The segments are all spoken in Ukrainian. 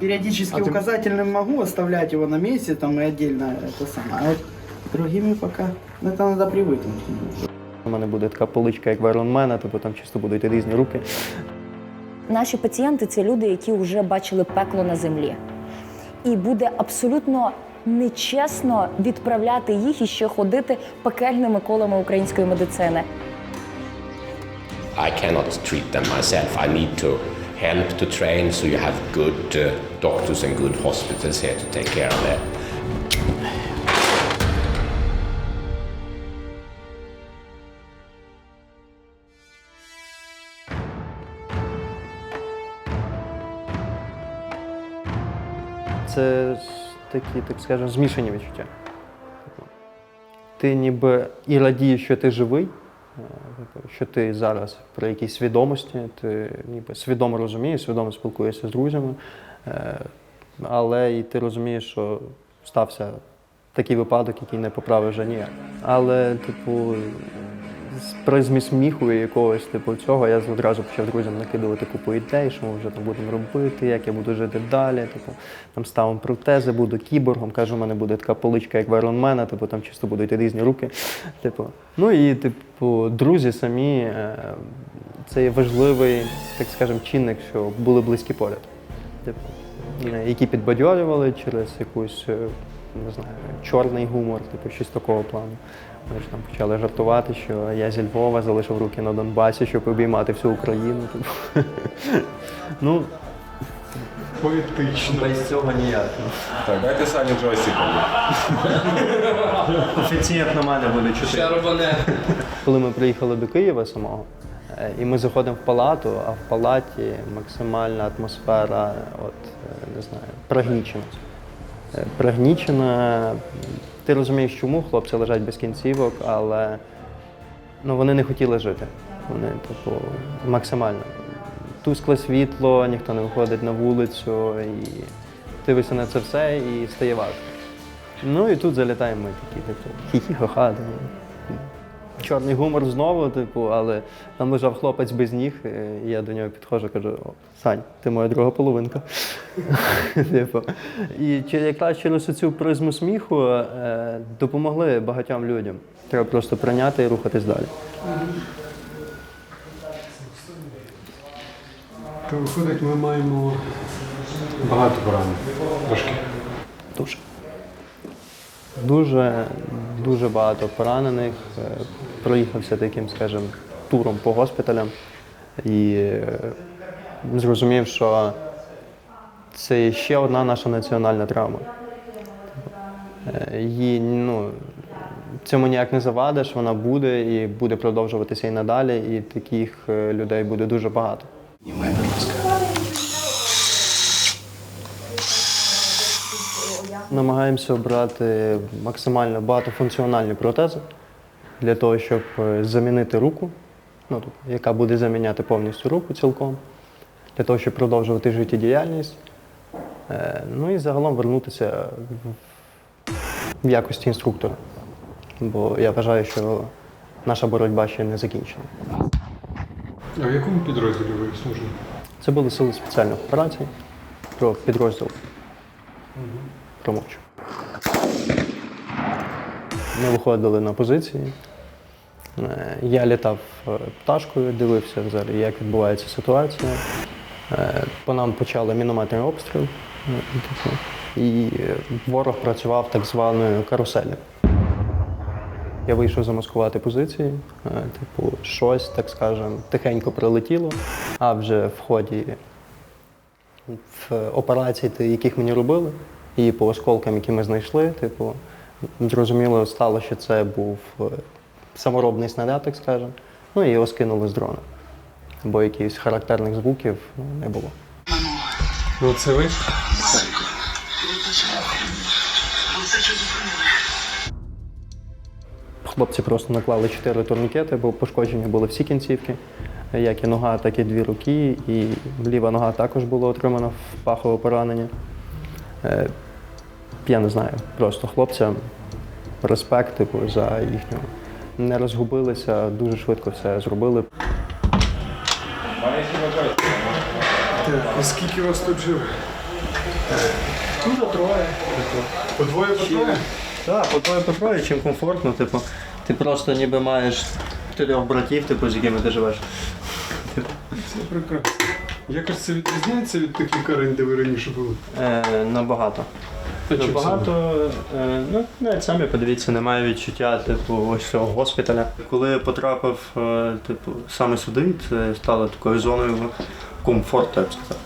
Периодически А ты- указательным могу оставлять его на месте, там и отдельно это самое. А вот другими пока, ну, это надо привыкнуть. У мене буде така поличка, як в Ironman, тобто там чисто будуть різні руки. Наші пацієнти це люди, які вже бачили пекло на землі. І буде абсолютно нечесно відправляти їх і ще ходити пекельними колами української медицини. I cannot treat them myself. I need to help to train so you have good uh, doctors and good hospitals here to take care of them. Це такі, так скажемо, змішані відчуття. Типу, Ти ніби і радієш, що ти живий, е, типу, що ти зараз при якійсь свідомості, ти ніби свідомо розумієш, свідомо спілкуєшся з друзями, е, але і ти розумієш, що стався такий випадок, який не поправив вже ніяк. Але, типу, призмі сміху і якогось типу цього я одразу почав друзям накидувати купу ідей, що ми вже там будемо робити, як я буду жити далі. Типу, там ставимо протези, буду кіборгом. Кажу, у мене буде така поличка, як в Man, типу там чисто будуть різні руки. Типу, ну і типу, друзі самі е, це є важливий, так скажемо, чинник, що були близькі поряд. Типу, які підбадьорювали через якусь, е, не знаю, чорний гумор, типу, щось такого плану. Вони ж там почали жартувати, що я зі Львова залишив руки на Донбасі, щоб обіймати всю Україну. Ну, Поетично. без цього ніяк. Так, дайте Сані джойстиком. Офіційно на мене буде чотири. Коли ми приїхали до Києва самого, е, і ми заходимо в палату, а в палаті максимальна атмосфера, от, е, не знаю, пригнічена. Е, Пригнічена. Ти розумієш, чому хлопці лежать без кінцівок, але ну, вони не хотіли жити. Вони, типу, максимально. Тускле світло, ніхто не виходить на вулицю, і дивишся на це все і стає важко. Ну і тут залітаємо ми такі, типу, хі-хі-ха-ха. Чорний гумор знову, типу, але там лежав хлопець без ніг, е, і я до нього підходжу, кажу: Сань, ти моя друга половинка. типу. І якраз через цю призму сміху е, допомогли багатьом людям. Треба просто прийняти і рухатись далі. То виходить, ми маємо багато поранень. Важкі. Дуже. Дуже, дуже багато поранених. Е, Проїхався таким, скажімо, туром по госпіталям і е, зрозумів, що це ще одна наша національна травма. Е, Її ну, цьому ніяк не завадиш, вона буде і буде продовжуватися і надалі, і таких людей буде дуже багато. Намагаємося обрати максимально багатофункціональні протези для того, щоб е, замінити руку, ну, тобто, яка буде заміняти повністю руку цілком, для того, щоб продовжувати життєдіяльність. Е, Ну і загалом вернутися в- якості інструктора. Бо я вважаю, що наша боротьба ще не закінчена. А в якому підрозділі ви служили? Це були сили спеціальних операцій про підрозділ промовчу. Ми виходили на позиції. Е, Я літав е, пташкою, дивився взагалі, як відбувається ситуація. Е, По нам почали мінометний обстріл. типу, І ворог працював так званою каруселю. Я вийшов замаскувати позиції, типу, щось, так скажемо, тихенько прилетіло, а вже в ході в операцій, ті, яких мені робили, і по осколкам, які ми знайшли, типу, зрозуміло стало, що це був е, саморобний снаряд, так скажемо. Ну і його скинули з дрона. Бо якихось характерних звуків ну, не було. Ну, це ви? Хлопці просто наклали чотири турнікети, бо пошкоджені були всі кінцівки, як і нога, так і дві руки. І ліва нога також була отримана в пахове поранення. Я не знаю, просто хлопцям респект типу, за їхню. Не розгубилися, дуже швидко все зробили. А скільки вас тут живе? Ну, троє. По двоє по троє? Так, по троє по троє, чим комфортно, типу, ти просто ніби маєш трьох братів, типу, з якими ти живеш. Це прекрасно. Якось це відрізняється від таких карень, де ви раніше були? Е, набагато. Багато? Е, ну, навіть самі подивіться, немає відчуття, типу, ось цього госпіталя. Коли я потрапив, е, типу, саме сюди, це стало такою зоною комфорту, я б сказав.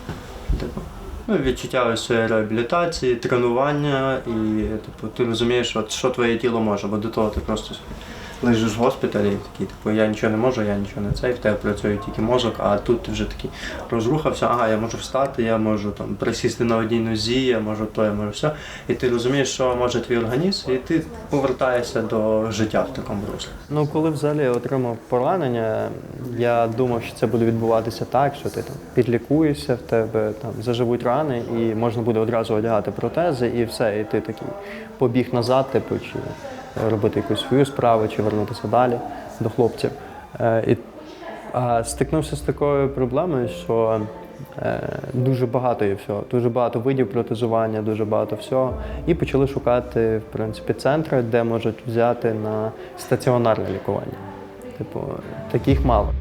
Типу, ну, відчуття ось реабілітації, тренування, і типу, ти розумієш, от, що твоє тіло може, бо до того ти просто лежиш в госпіталі і такий, типу, я нічого не можу, я нічого не цей, в тебе працює тільки мозок, а тут ти вже такий розрухався, ага, я можу встати, я можу там присісти на одній нозі, я можу то, я можу все. І ти розумієш, що може твій організм, і ти повертаєшся до життя в такому руслі. Ну, коли взагалі я отримав поранення, я думав, що це буде відбуватися так, що ти там підлікуєшся, в тебе там заживуть рани, і можна буде одразу одягати протези, і все, і ти такий побіг назад, типу, чи робити якусь свою справу, чи вернутися далі до хлопців. Е, І стикнувся з такою проблемою, що е, дуже багато є всього, дуже багато видів протезування, дуже багато всього. І почали шукати, в принципі, центри, де можуть взяти на стаціонарне лікування. Типу, таких мало.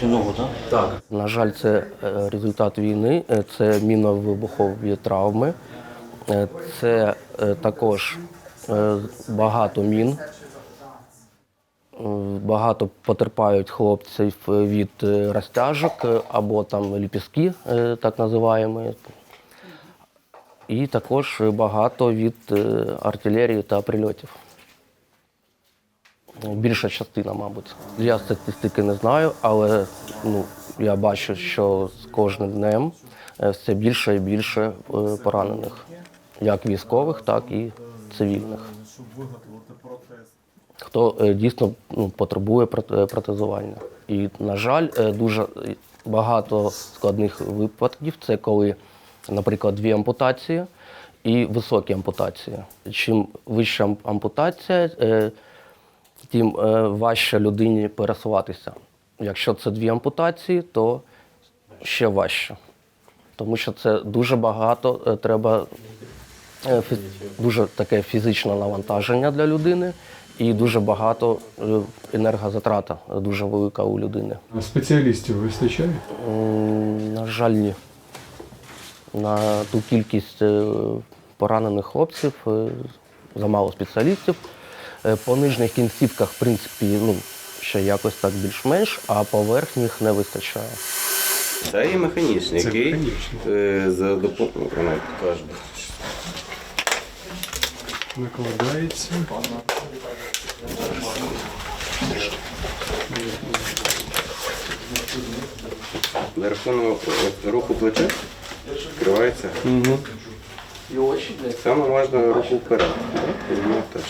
Цю ногу, так? Так. На жаль, це е, результат війни, е, це міновибухові травми, е, це також багато мін. Багато потерпають хлопців від розтяжок або там ліпістки, е, так називаємо. І також багато від артилерії та прильотів. Більша частина, мабуть. Я статистики не знаю, але ну, я бачу, що з кожним днем е, все більше і більше е, поранених, як військових, так і цивільних. Хто е, дійсно ну, потребує проте- протезування. І, на жаль, дуже багато складних випадків це коли, наприклад, дві ампутації і високі ампутації. Чим вища ампутація, тим е, важче людині пересуватися. Якщо це дві ампутації, то ще важче. Тому що це дуже багато е, треба е, дуже таке фізичне навантаження для людини і дуже багато енергозатрата дуже велика у людини. А спеціалістів вистачає? На жаль, ні. На ту кількість поранених хлопців замало спеціалістів. Е, По нижніх кінцівках, в принципі, ну, ще якось так більш-менш, а по верхніх не вистачає. Це є механічний, який е, за допомогою вона каже. Накладається. За рахунок руху плеча відкривається. Саме можна руку вперед. Теж.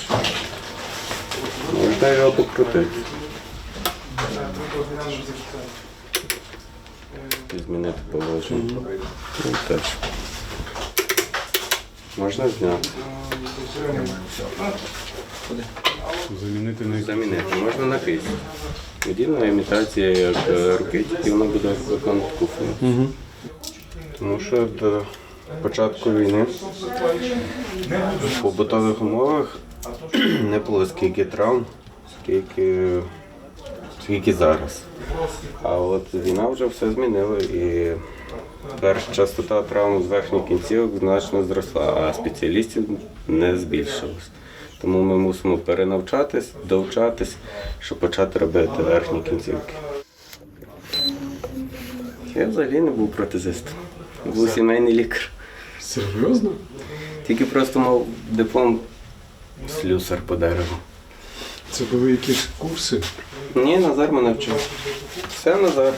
Можна його покрутити. І Змінити положення. Ну, теж. Можна зняти. Замінити на. Замінити. Можна на кисть. Подібна імітація як е, руки, тільки вона буде виконувати таку функцію. Тому що до початку війни в побутових умовах не було скільки травм, скільки, скільки зараз. А от війна вже все змінила і тепер частота травм з верхніх кінцівок значно зросла, а спеціалістів не збільшилось. Тому ми мусимо перенавчатись, довчатись, щоб почати робити верхні кінцівки. Я взагалі не був протезистом. Був сімейний лікар. Серйозно? Тільки просто мав диплом слюсар по дереву. Це були якісь курси? Ні, Назар мене вчив. Все Назар.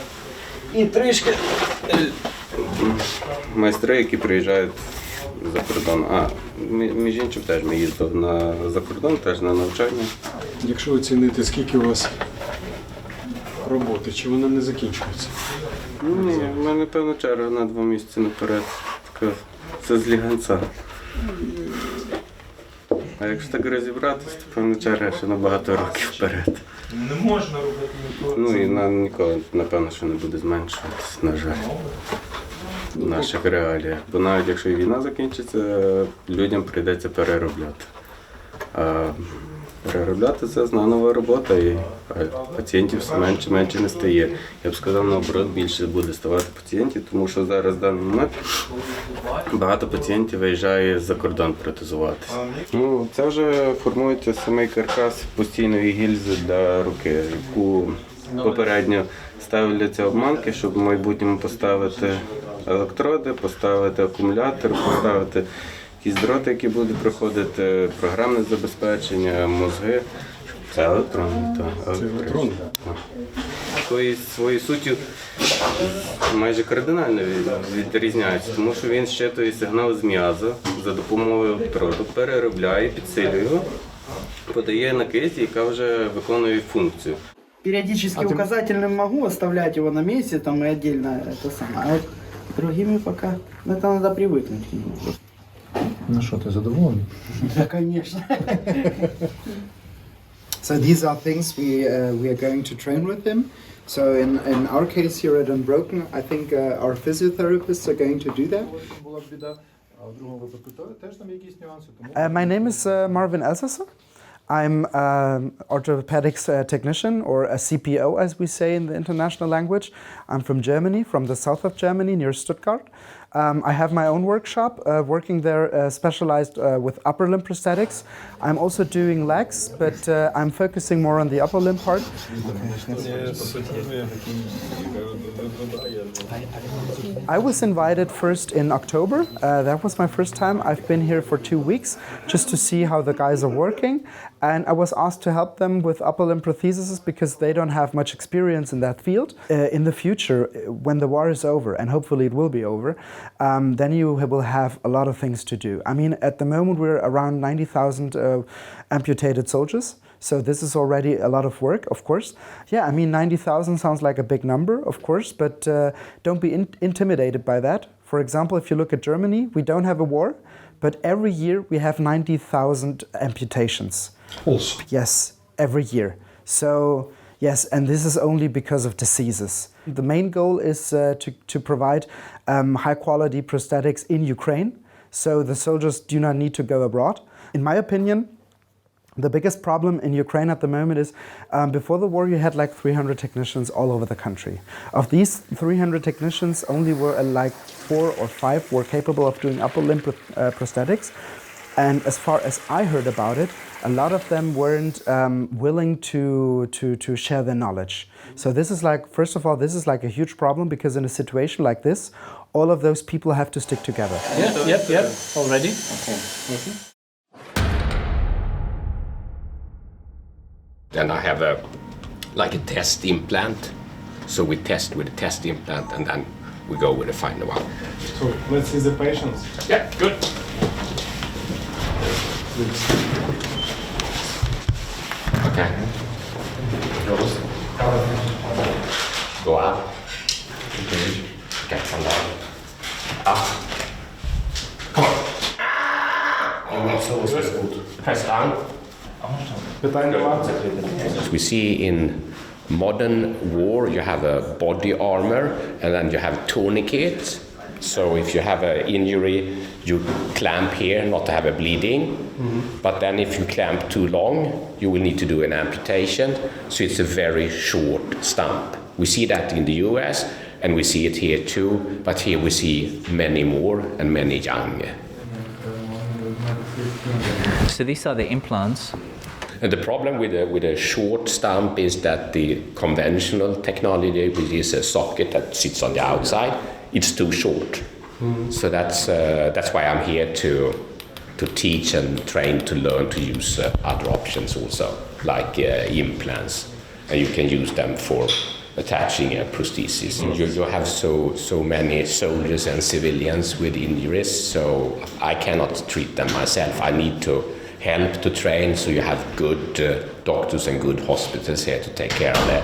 І трішки е, майстри, які приїжджають за кордон. А, мі- між іншим теж ми їздили на за кордон, теж на навчання. Якщо оцінити, скільки у вас роботи, чи вона не закінчується? Ні, в мене певна черга на два місяці наперед. Це з ліганця. А якщо так розібратися, то певно черга ще на багато років вперед. Не можна робити ніколи. Ну і на ніколи, напевно, що не буде зменшуватися, на жаль. В наших реаліях. Бо навіть якщо і війна закінчиться, людям прийдеться переробляти. А переробляти це нова робота, і пацієнтів все менше менше не стає. Я б сказав, наоборот, більше буде ставати пацієнтів, тому що зараз в даний момент багато пацієнтів виїжджає за кордон протезуватися. Ну, це вже формується самий каркас постійної гільзи для руки, яку попередньо ставляться обманки, щоб в майбутньому поставити електроди, поставити акумулятор, поставити якісь дроти, які будуть проходити, програмне забезпечення, мозги. Це електронне, так. Це електронне? Так. Своєю своєю суттю майже кардинально від- відрізняється, тому що він щитує сигнал з м'яза за допомогою електроду, переробляє, підсилює його, подає на кисті, яка вже виконує функцію. Периодически указательным могу оставлять его на месте, там и отдельно это самое. А вот другими пока, ну, это надо привыкнуть к нему. Ну що, ти задоволений? Да, конечно. So these are things we uh, we are going to train with him. So in, in our case here at Unbroken, I think uh, our physiotherapists are going to do that. Uh, my name is uh, Marvin Elsasser. I'm an orthopedics uh, technician, or a CPO as we say in the international language. I'm from Germany, from the south of Germany, near Stuttgart. Um, I have my own workshop, uh, working there uh, specialized uh, with upper limb prosthetics. I'm also doing legs, but uh, I'm focusing more on the upper limb part. I was invited first in October. Uh, that was my first time. I've been here for two weeks just to see how the guys are working. And I was asked to help them with upper limb prosthesis because they don't have much experience in that field. Uh, in the future, uh, when the war is over, and hopefully it will be over, um, then you will have a lot of things to do. I mean, at the moment, we're around 90,000 uh, amputated soldiers. So this is already a lot of work, of course. Yeah, I mean, 90,000 sounds like a big number, of course, but uh, don't be in- intimidated by that. For example, if you look at Germany, we don't have a war, but every year we have 90,000 amputations. Also. Yes, every year. So, yes, and this is only because of diseases. The main goal is uh, to, to provide um, high quality prosthetics in Ukraine, so the soldiers do not need to go abroad. In my opinion, the biggest problem in Ukraine at the moment is um, before the war, you had like 300 technicians all over the country. Of these 300 technicians, only were uh, like four or five were capable of doing upper limb uh, prosthetics. And as far as I heard about it, a lot of them weren't um, willing to, to, to share their knowledge. So, this is like, first of all, this is like a huge problem because in a situation like this, all of those people have to stick together. Yep, yep, yep. Already. Then I have a like a test implant. So we test with a test implant and then we go with the final one. So let's see the patients. Yeah, good. Okay. Go up. Okay, come down. Up. Come on. Ah! And also good. Press down. Питань нема. We see in modern war you have a body armor and then you have tourniquets. So if you have an injury, you clamp here not to have a bleeding. But then if you clamp too long, you will need to do an amputation. So it's a very short stump. We see that in the US and we see it here too, but here we see many more and many young. So these are the implants. and the problem with a, with a short stump is that the conventional technology, which is a socket that sits on the outside, it's too short. So that's uh, that's why I'm here to to teach and train to learn to use uh, other options also, like uh, implants, and you can use them for attaching a prosthesis. You, you have so so many soldiers and civilians with injuries, so I cannot treat them myself. I need to help to train so you have good uh, doctors and good hospitals here to take care of that.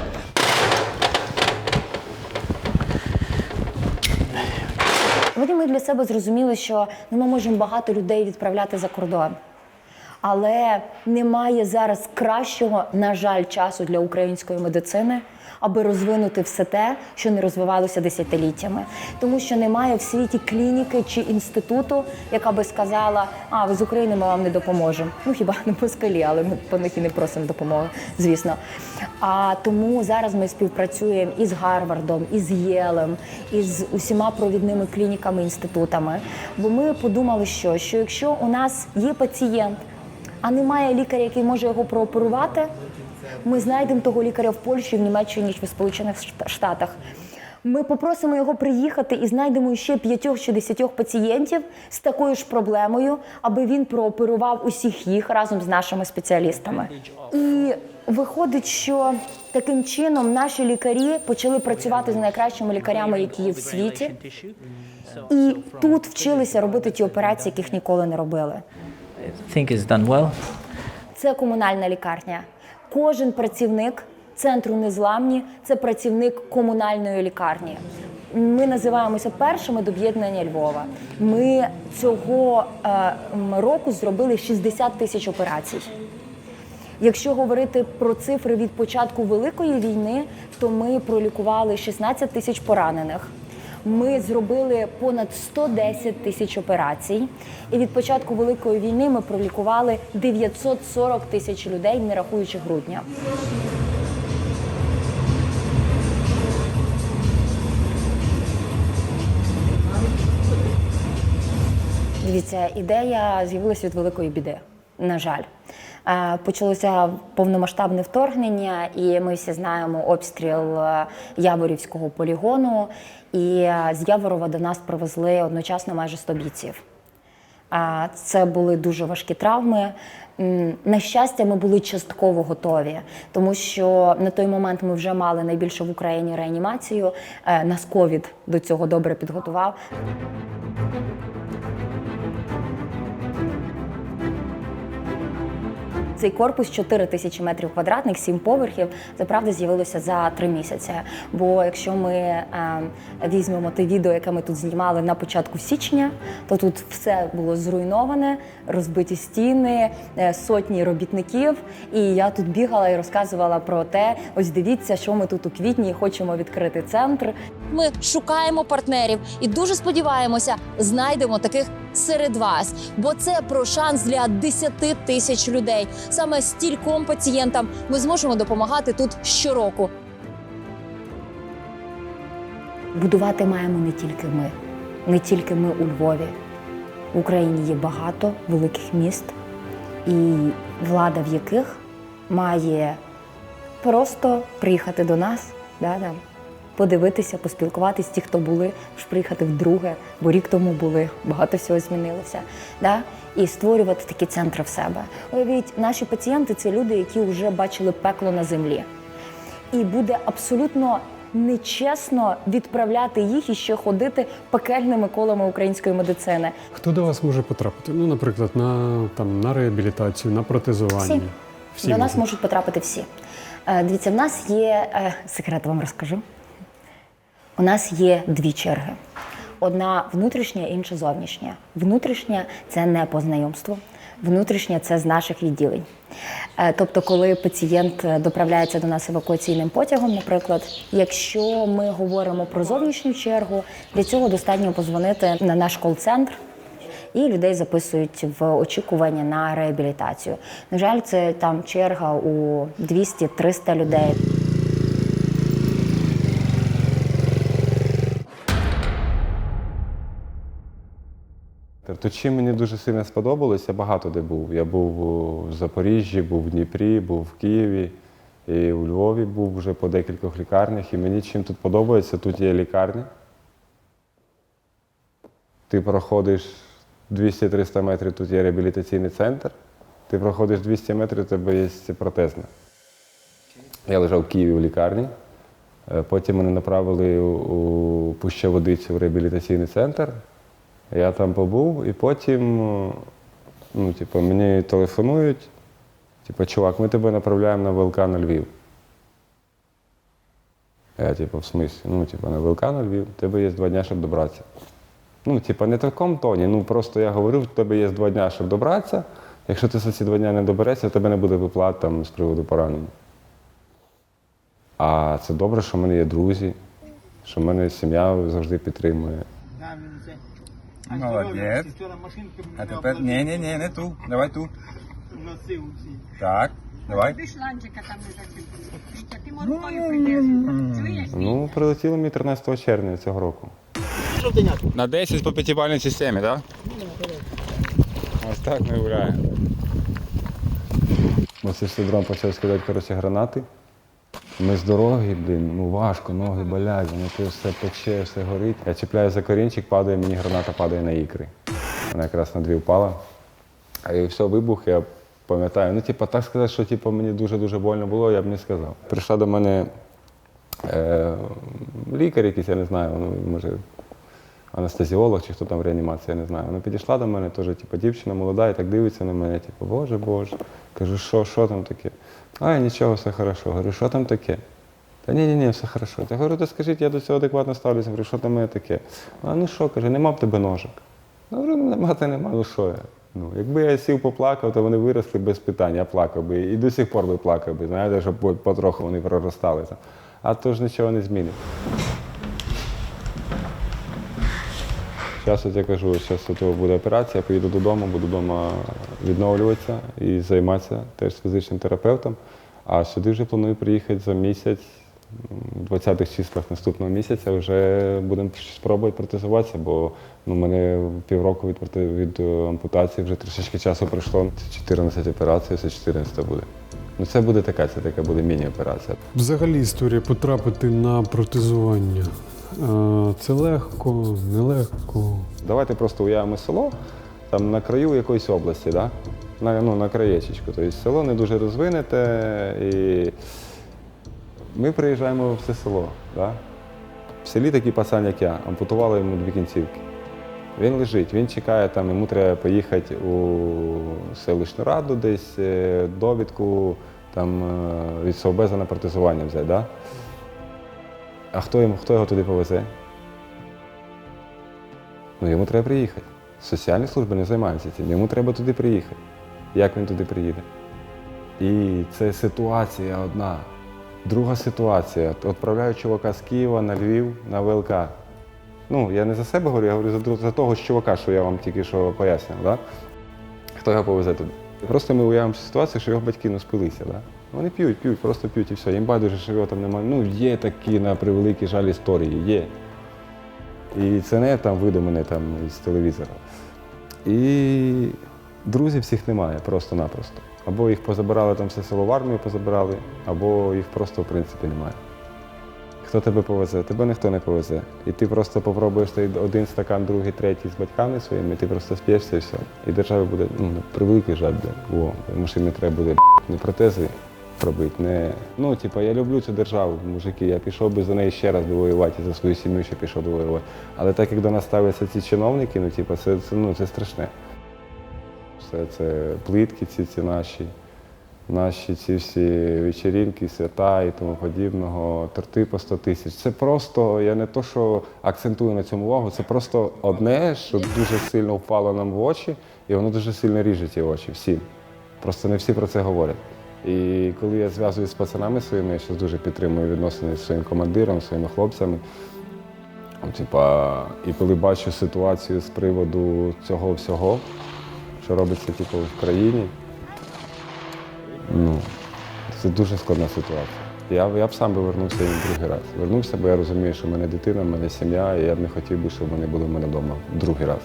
Коли ми для себе зрозуміли, що ну, ми можемо багато людей відправляти за кордон. Але немає зараз кращого, на жаль, часу для української медицини аби розвинути все те, що не розвивалося десятиліттями. Тому що немає в світі клініки чи інституту, яка би сказала, а ви з України ми вам не допоможемо. Ну хіба не москалі, але ми по них і не просимо допомоги, звісно. А тому зараз ми співпрацюємо із Гарвардом, із Єлем, із усіма провідними клініками, інститутами. Бо ми подумали, що, що якщо у нас є пацієнт, а немає лікаря, який може його прооперувати, ми знайдемо того лікаря в Польщі, в Німеччині чи в Сполучених Штатах. Ми попросимо його приїхати і знайдемо ще п'ятьох чи десятьох пацієнтів з такою ж проблемою, аби він прооперував усіх їх разом з нашими спеціалістами. І виходить, що таким чином наші лікарі почали працювати з найкращими лікарями, які є в світі, і тут вчилися робити ті операції, яких ніколи не робили. Це комунальна лікарня. Кожен працівник центру незламні це працівник комунальної лікарні. Ми називаємося першими до об'єднання Львова. Ми цього е, року зробили 60 тисяч операцій. Якщо говорити про цифри від початку Великої війни, то ми пролікували 16 тисяч поранених. Ми зробили понад 110 тисяч операцій. І від початку Великої війни ми пролікували 940 тисяч людей, не рахуючи грудня. Дивіться, ідея з'явилася від великої біди. На жаль, почалося повномасштабне вторгнення, і ми всі знаємо обстріл е, Яворівського полігону. І е, з Яворова до нас привезли одночасно майже 100 бійців. Це були дуже важкі травми. На щастя, ми були частково готові, тому що на той момент ми вже мали найбільше в Україні реанімацію. Е, Нас ковід до цього добре підготував. Цей корпус 4 тисячі метрів квадратних, 7 поверхів. Це правда з'явилося за три місяці. Бо якщо ми е, візьмемо те відео, яке ми тут знімали на початку січня, то тут все було зруйноване, розбиті стіни, е, сотні робітників. І я тут бігала і розказувала про те: ось дивіться, що ми тут у квітні хочемо відкрити центр. Ми шукаємо партнерів і дуже сподіваємося, знайдемо таких серед вас, бо це про шанс для 10 тисяч людей. Саме стільком пацієнтам ми зможемо допомагати тут щороку. Будувати маємо не тільки ми, не тільки ми у Львові. В Україні є багато великих міст, і влада в яких має просто приїхати до нас, да, там, подивитися, поспілкуватися, ті, хто були, приїхати вдруге, бо рік тому були, багато всього змінилося. Да? І створювати такі центри в себе. Уявіть, наші пацієнти це люди, які вже бачили пекло на землі. І буде абсолютно нечесно відправляти їх і ще ходити пекельними колами української медицини. Хто до вас може потрапити? Ну, наприклад, на, там, на реабілітацію, на протезування. Всі. До нас можуть потрапити всі. Е, Дивіться, в нас є е, секрет, вам розкажу. У нас є дві черги: одна внутрішня, інша зовнішня. Внутрішня це не по знайомству. Внутрішня це з наших відділень. Е, Тобто, коли пацієнт е, доправляється до нас евакуаційним потягом, наприклад, якщо ми говоримо про зовнішню чергу, для цього достатньо позвонити на наш кол-центр і людей записують в очікування на реабілітацію. На жаль, це там черга у 200-300 людей. Тобто, чим мені дуже сильно сподобалось, я багато де був. Я був у Запоріжжі, був в Дніпрі, був в Києві, і у Львові був вже по декількох лікарнях. І мені чим тут подобається, тут є лікарня. Ти проходиш 200-300 метрів, тут є реабілітаційний центр. Ти проходиш 200 метрів, у тебе є протезна. Я лежав в Києві у лікарні. Е, Потім мене направили у Пущаводицю в реабілітаційний центр. Я там побув, і потім е, ну, типу, мені телефонують. Типу, чувак, ми тебе направляємо на ВЛК на Львів. Я, типу, в смислі, ну, типу, на ВЛК на Львів, тебе є два дні, щоб добратися. Ну, типа, не в такому тоні. Ну просто я говорив, в тебе є два дні, щоб добратися. Якщо ти за ці два дні не доберешся, в тебе не буде виплат там з приводу поранення. А це добре, що в мене є друзі, що в мене сім'я завжди підтримує. Молодець. А тепер ні, ні, ні, не ту. Давай ту. Так, давай. Ну, прилетіло мені 13 червня цього року. На 10 по п'ятибальній системі, так? Ось так ми гуляємо. Все дрон почав скидати коротше, гранати. Ми з дороги, блін, ну важко, ноги болять, воно то все пече, все горить. Я чіпляю за корінчик, падає, мені граната падає на ікри. Вона якраз на дві впала. І все, вибух, я пам'ятаю. Ну, типу, так сказати, що типу, мені дуже-дуже больно було, я б не сказав. Прийшла до мене е, лікар якийсь, я не знаю, ну, може, анестезіолог чи хто там в реанімації, я не знаю. Вона підійшла до мене, теж, типу, дівчина молода, і так дивиться на мене, типу, боже, боже. Кажу, що, що там таке? А, нічого, все хорошо. Говорю, що там таке? Та ні, ні, ні, все хорошо. Я говорю, то скажіть, я до цього адекватно ставлюся. Говорю, що там мене таке? А ну що, каже, нема в тебе ножик. Я говорю, ну нема, та нема, ну що я. Ну, якби я сів поплакав, то вони виросли без питань, я плакав би. І до сих пор би плакав би, знаєте, щоб потроху вони проростали. А то ж нічого не змінить. Зараз я кажу, зараз от буде операція, поїду додому, буду вдома відновлюватися і займатися теж з фізичним терапевтом. А сюди вже планую приїхати за місяць, в 20-х числах наступного місяця вже будемо спробувати протезуватися, бо ну, мене півроку від, від е, ампутації вже трішечки часу пройшло. Це 14 операцій, це 14 буде. Ну це буде така, це така буде міні-операція. Взагалі історія потрапити на протезування. Е, Це легко, нелегко. Давайте просто уявимо село там на краю якоїсь області, да? на, ну, на краєчечку. Тобто село не дуже розвинете, і ми приїжджаємо в це село. Да? В селі такий пацан, як я, ампутували йому дві кінцівки. Він лежить, він чекає, там, йому треба поїхати у селищну раду, десь е, довідку там, е, від Совбеза на протезування взяти. Да? А хто, йому, хто його туди повезе? Ну, йому треба приїхати. Соціальні служби не займаються цим. Йому треба туди приїхати. Як він туди приїде? І це ситуація одна. Друга ситуація. Відправляю чувака з Києва на Львів на ВЛК. Ну, я не за себе говорю, я говорю за, того ж чувака, що я вам тільки що пояснив. Да? Хто його повезе туди? Просто ми уявимо ситуацію, що його батьки ну, спилися. Да? Вони п'ють, п'ють, просто п'ють і все. Їм байдуже, що його там немає. Ну, є такі на превеликий жаль історії, є. І це не там видумане там з телевізора. І друзів всіх немає просто-напросто. Або їх позабирали там все село в армію, позабирали, або їх просто в принципі немає. Хто тебе повезе? Тебе ніхто не повезе. І ти просто попробуєш один стакан, другий, третій з батьками своїми, ти просто сп'єшся і все. І державі буде ну, превеликий жаль, бля. О, машини треба буде не протези робити, не. Ну, типа, я люблю цю державу, мужики. Я пішов би за неї ще раз би воювати, і за свою сім'ю ще пішов би воювати. Але так як до нас ставляться ці чиновники, ну, типа, це, це, ну, це страшне. Все це плитки ці, ці наші, наші ці всі вечерінки, свята і тому подібного, торти по 100 тисяч. Це просто, я не то, що акцентую на цьому увагу, це просто одне, що дуже сильно впало нам в очі, і воно дуже сильно ріже ті очі всім. Просто не всі про це говорять. І коли я зв'язуюсь з пацанами своїми, я зараз дуже підтримую відносини з своїм командиром, своїми хлопцями. Ну, Типа, і коли бачу ситуацію з приводу цього всього, що робиться типу, в країні, ну, це дуже складна ситуація. Я, я б сам би вернувся і другий раз. Вернувся, бо я розумію, що в мене дитина, в мене сім'я, і я б не хотів би, щоб вони були в мене вдома другий раз.